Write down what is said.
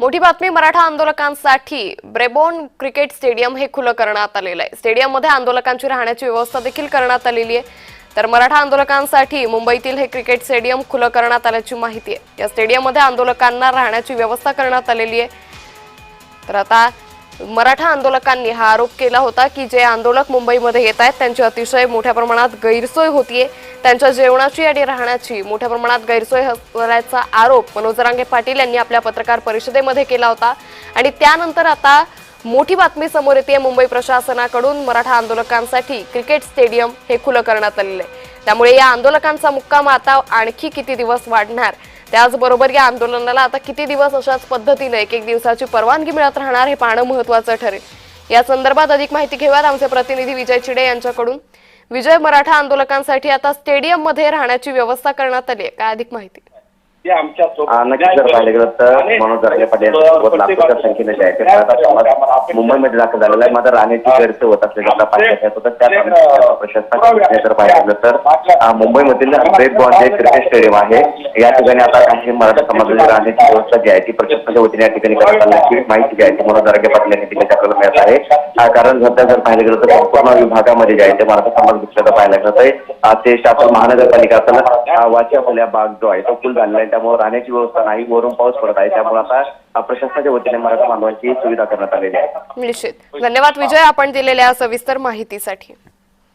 मोठी बातमी मराठा आंदोलकांसाठी. ब्रेबॉन क्रिकेट स्टेडियम हे खुलं करण्यात आलेलं आहे. स्टेडियममध्ये आंदोलकांची राहण्याची व्यवस्था देखील करण्यात आलेली आहे. तर मराठा आंदोलकांसाठी मुंबईतील हे क्रिकेट स्टेडियम खुलं करण्यात आल्याची माहिती आहे. या स्टेडियममध्ये आंदोलकांना राहण्याची व्यवस्था करण्यात आलेली आहे. तर आता मराठा आंदोलकांनी हा आरोप केला होता की जे आंदोलक मुंबईमध्ये येत आहेत त्यांची अतिशय मोठ्या प्रमाणात गैरसोय होतीये. त्यांच्या जेवणाची आणि राहण्याची मोठ्या प्रमाणात गैरसोय असल्याचा आरोप मनोज रांगे पाटील यांनी आपल्या पत्रकार परिषदेमध्ये केला होता. आणि त्यानंतर आता मोठी बातमी समोर येते मुंबई प्रशासनाकडून. मराठा आंदोलकांसाठी क्रिकेट स्टेडियम हे खुलं करण्यात आलेलं आहे. त्यामुळे या आंदोलकांचा मुक्काम आता आणखी किती दिवस वाढणार त्याचबरोबर या आंदोलनाला आता किती दिवस अशाच पद्धतीने एक एक दिवसाची परवानगी मिळत राहणार हे पाहणं महत्वाचं ठरेल. या संदर्भात अधिक माहिती घेऊयात आमचे प्रतिनिधी विजय चिडे यांच्याकडून. विजय मराठा आंदोलकांसाठी आता स्टेडियममध्ये राहण्याची व्यवस्था करण्यात आली आहे. काय अधिक माहिती? ते आमच्या नक्कीच जर पाहिलं गेलं तर मनोज जरांगे पाटील यांच्यासोबत लाखोच्या संख्येने जे आहे ते मराठा समाज मुंबईमध्ये दाखल झालेला आहे. मात्र राहण्याची गैरसोय होत असल्याचं आपला पाहिजे येत होतं त्या अनुषंगाने प्रशासनाच्या दृष्टीने जर पाहिलं गेलं तर मुंबईमधील ब्रेक बॉल जे क्रिकेट स्टेडियम आहे. या ठिकाणी आता काही मराठा समाजाची राहण्याची व्यवस्था जी आहे ती प्रशासनाच्या वतीने या ठिकाणी करण्यात आल्याची माहिती जी आहे ती मनोज जरांगे पाटील यांनी दिल्याची आपल्याला मिळत आहे कारण सध्या जर पाहिलं गेलं तर संपूर्ण विभागामध्ये जे आहे ते मराठा समाज दुसऱ्याचं पाहायला मिळत आहे अं, ते शासन महानगरपालिका असेल अं, वाचियाफुल्या बाग जो आहे तो फुल झालेला आहे त्यामुळे राहण्याची व्यवस्था नाही. वरून पाऊस पडत आहे. त्यामुळे आता प्रशासनाच्या वतीने मराठा बांधवांची सुविधा करण्यात आलेली आहे. निश्चित. धन्यवाद विजय आपण दिलेल्या सविस्तर माहितीसाठी.